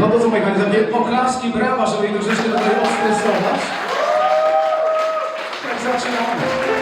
No to co, moi kochani, takie oklaski, brawa, żeby ich troszeczkę tutaj ostresować. Tak zaczynamy.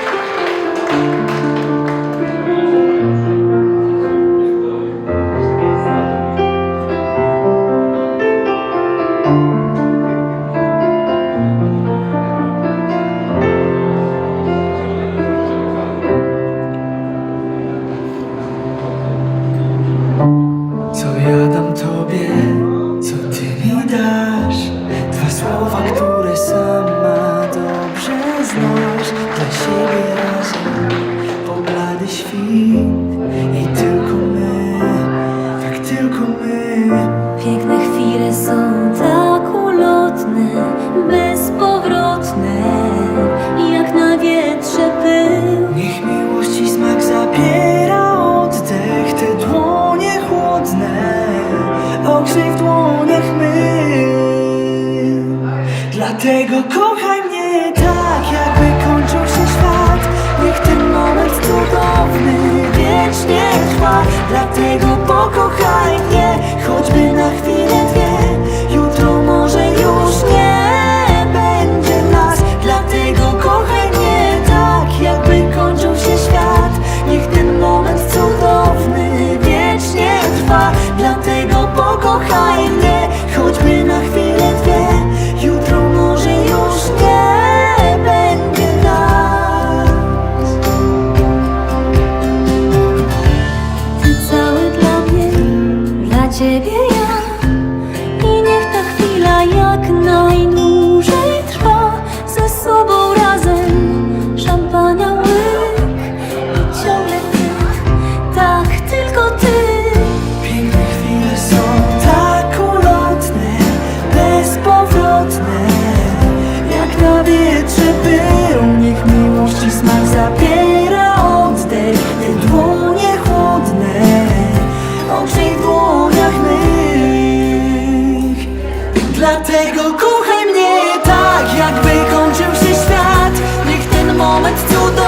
Dlatego kochaj mnie tak, jakby kończył się świat. Niech ten moment cudowny wiecznie trwa. Dlatego pokochaj mnie, choćby na chwilę dwie. Jutro może już nie będzie nas. Dlatego kochaj mnie tak, jakby kończył się świat. Niech ten moment cudowny wiecznie trwa. Dlatego pokochaj тебе. Dlatego kochaj mnie tak, jakby kończył się świat. Niech ten moment cudowny